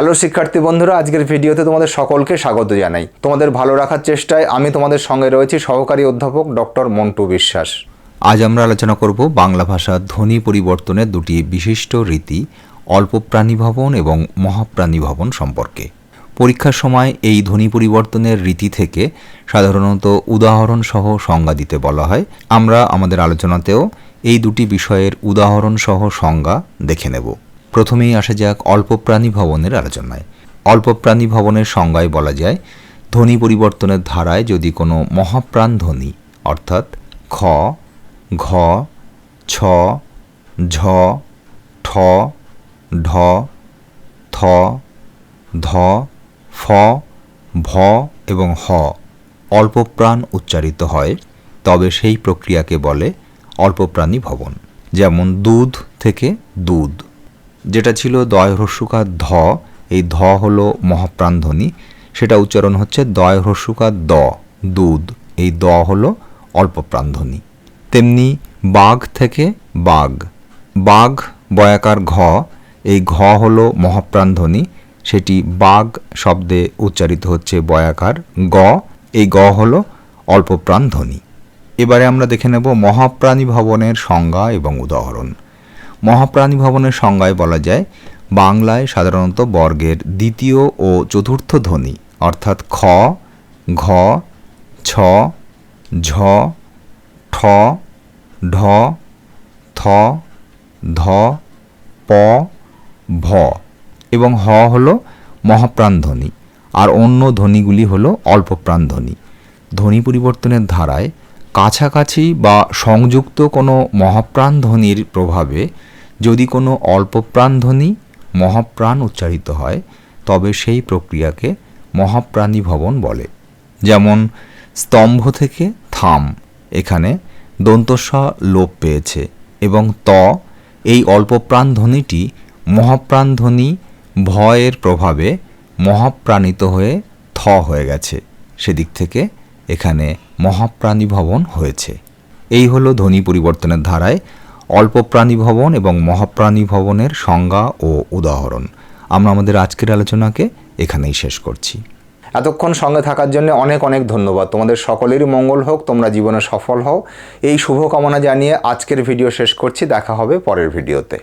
Hello শিক্ষার্থী বন্ধুরা, আজকের ভিডিওতে তোমাদের সকলকে স্বাগত জানাই। তোমাদের ভালো রাখার চেষ্টায় আমি তোমাদের সঙ্গে রয়েছি সহকারী অধ্যাপক ডক্টর মন্টু বিশ্বাস। আজ আমরা আলোচনা করব বাংলা ভাষা ধ্বনি পরিবর্তনের দুটি বিশিষ্ট রীতি, অল্প প্রাণীভবন এবং মহাপ্রাণীভবন সম্পর্কে। পরীক্ষার সময় এই ধ্বনি পরিবর্তনের রীতি থেকে সাধারণত উদাহরণ সহ সংজ্ঞা দিতে বলা হয়। আমরা আমাদের আলোচনাতেও এই দুটি বিষয়ের উদাহরণ সহ সংজ্ঞা দেখে নেব। প্রথমেই আসা যাক অল্প প্রাণী ভবনের আলোচনায়। অল্প প্রাণী ভবনের সংজ্ঞায় বলা যায়, ধ্বনি পরিবর্তনের ধারায় যদি কোনো মহাপ্রাণ ধ্বনি, অর্থাৎ খ, ঘ, ছ, ঝ, ঠ, ঢ, থ, ধ, ফ, ভ এবং হ অল্প প্রাণ উচ্চারিত হয়, তবে সেই প্রক্রিয়াকে বলে অল্পপ্রাণী ভবন। যেমন দুধ থেকে দুধ। যেটা ছিল দয় হ্রস্বকার ধ, এই ধ হলো মহাপ্রাণধ্বনি, সেটা উচ্চারণ হচ্ছে দয় হ্রস্বকার দ, দুধ, এই দ হলো অল্প প্রাণধ্বনি তেমনি বাঘ থেকে বাঘ বাঘ, বয়াকার ঘ, এই ঘ হলো মহাপ্রাণধ্বনি, সেটি বাঘ শব্দে উচ্চারিত হচ্ছে বয়াকার গ, এই গ হলো অল্পপ্রাণ ধ্বনি এবারে আমরা দেখে নেব মহাপ্রাণী ভবনের সংজ্ঞা এবং উদাহরণ। মহাপ্রাণী ভবনের সংজ্ঞায় বলা যায়, বাংলায় সাধারণত বর্গের দ্বিতীয় ও চতুর্থ ধ্বনি, অর্থাৎ খ, ঘ, ছ, ঝ, ঠ, ঢ, থ, ধ, প, ভ এবং হ হল মহাপ্রাণ ধ্বনি, আর অন্য ধ্বনিগুলি হল অল্পপ্রাণ ধ্বনি। ধ্বনি পরিবর্তনের ধারায় কাছাকাছি বা সংযুক্ত কোনো মহাপ্রাণধ্বনির প্রভাবে যদি কোনো অল্পপ্রাণ ধ্বনি মহাপ্রাণ উচ্চারিত হয়, তবে সেই প্রক্রিয়াকে মহাপ্রাণী ভবন বলে। যেমন, স্তম্ভ থেকে থাম, এখানে দন্তস্ব লোপ পেয়েছে এবং ত, এই অল্পপ্রাণ ধ্বনিটি মহাপ্রাণ ভয়ের প্রভাবে মহাপ্রাণিত হয়ে থ হয়ে গেছে। সেদিক থেকে এখানে মহাপ্রাণী ভবন হয়েছে। এই হলো ধ্বনি পরিবর্তনের ধারায় অল্প প্রাণী ভবন এবং মহাপ্রাণী ভবনের সংজ্ঞা ও উদাহরণ। আমরা আমাদের আজকের আলোচনাকে এখানেই শেষ করছি। এতক্ষণ সঙ্গে থাকার জন্য অনেক অনেক ধন্যবাদ। তোমাদের সকলেরই মঙ্গল হোক, তোমরা জীবনে সফল হও। এই শুভকামনা জানিয়ে আজকের ভিডিও শেষ করছি। দেখা হবে পরের ভিডিওতে।